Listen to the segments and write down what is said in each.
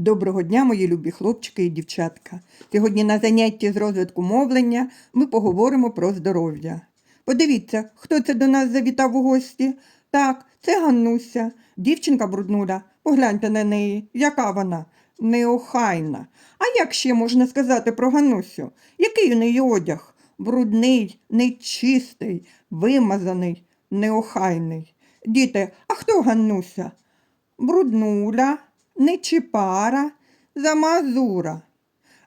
Доброго дня, мої любі хлопчики і дівчатка. Сьогодні на занятті з розвитку мовлення ми поговоримо про здоров'я. Подивіться, хто це до нас завітав у гості. Так, це Ганнуся, дівчинка бруднуля. Погляньте на неї, яка вона неохайна. А як ще можна сказати про Ганнусю? Який у неї одяг? Брудний, нечистий, вимазаний, неохайний. Діти, а хто Ганнуся? Бруднуля, нечіпара, замазура.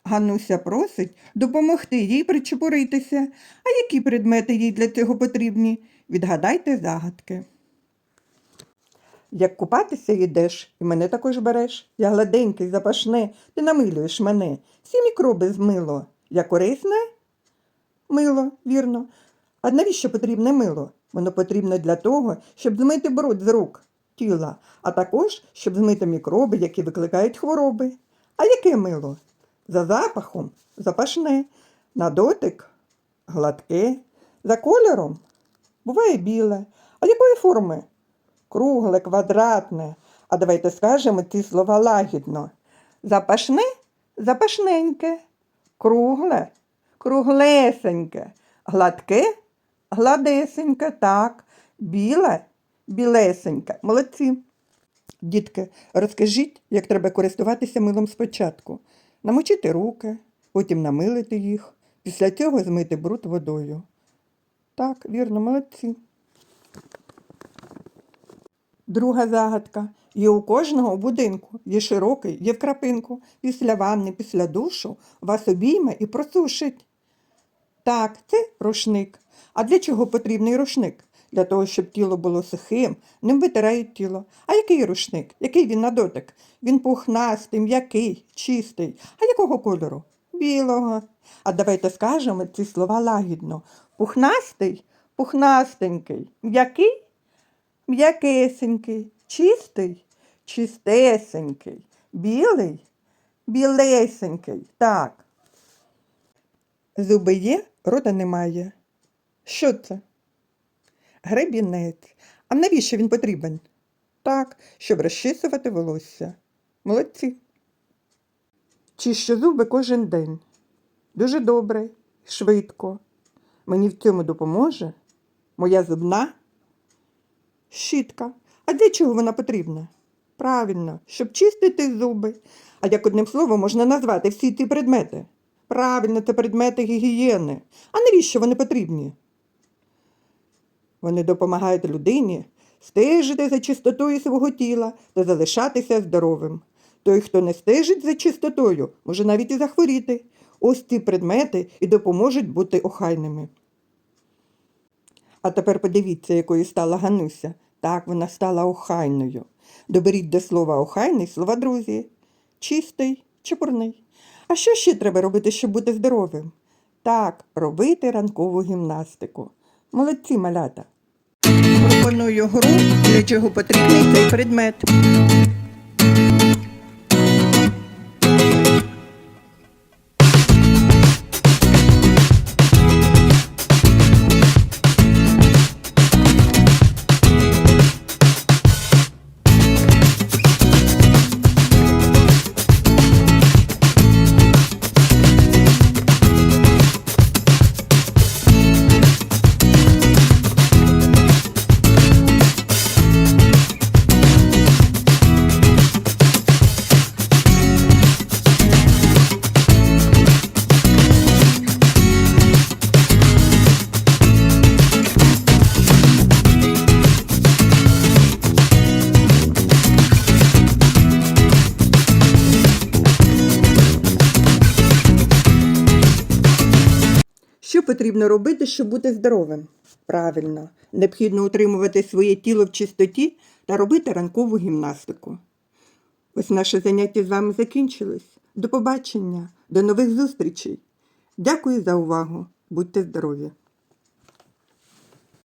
Ганнуся просить допомогти їй причепуритися. А які предмети їй для цього потрібні? Відгадайте загадки. Як купатися йдеш, і мене також береш. Я гладенький, запашне, ти намилюєш мене. Всі мікроби змило. Я корисне? Мило, вірно. А навіщо потрібне мило? Воно потрібно для того, щоб змити бруд з рук, тіла, а також, щоб змити мікроби, які викликають хвороби. А яке мило? За запахом запашне, на дотик гладке, за кольором буває біле. А якої форми? Кругле, квадратне. А давайте скажемо ці слова лагідно. Запашне запашненьке, кругле, круглесеньке, гладке, гладесеньке, так, біле, білесеньке. Молодці. Дітки, розкажіть, як треба користуватися милом спочатку. Намочити руки, потім намилити їх, після цього змити бруд водою. Так, вірно, молодці. Друга загадка. Є у кожного будинку, є широкий, є в крапинку. Після ванни, після душу вас обійме і просушить. Так, це рушник. А для чого потрібний рушник? Для того, щоб тіло було сухим, ним витирають тіло. А який рушник? Який він на дотик? Він пухнастий, м'який, чистий. А якого кольору? Білого. А давайте скажемо ці слова лагідно. Пухнастий, пухнастенький, м'який, м'якесенький, чистий, чистесенький, білий, білесенький. Так. Зуби є, рота немає. Що це? Гребінець. А навіщо він потрібен? Так, щоб розчісувати волосся. Молодці. Чищу зуби кожен день. Дуже добре, швидко. Мені в цьому допоможе моя зубна щітка. А для чого вона потрібна? Правильно, щоб чистити зуби. А як одним словом можна назвати всі ці предмети? Правильно, це предмети гігієни. А навіщо вони потрібні? Вони допомагають людині стежити за чистотою свого тіла та залишатися здоровим. Той, хто не стежить за чистотою, може навіть і захворіти. Ось ці предмети і допоможуть бути охайними. А тепер подивіться, якою стала Гануся. Так, вона стала охайною. Доберіть до слова охайний слова друзі. Чистий, чепурний. А що ще треба робити, щоб бути здоровим? Так, робити ранкову гімнастику. Молодці малята. Пропоную гру, для чого потрібний цей предмет. Що потрібно робити, щоб бути здоровим? Правильно, необхідно утримувати своє тіло в чистоті та робити ранкову гімнастику. Ось наше заняття з вами закінчилось. До побачення, до нових зустрічей. Дякую за увагу. Будьте здорові!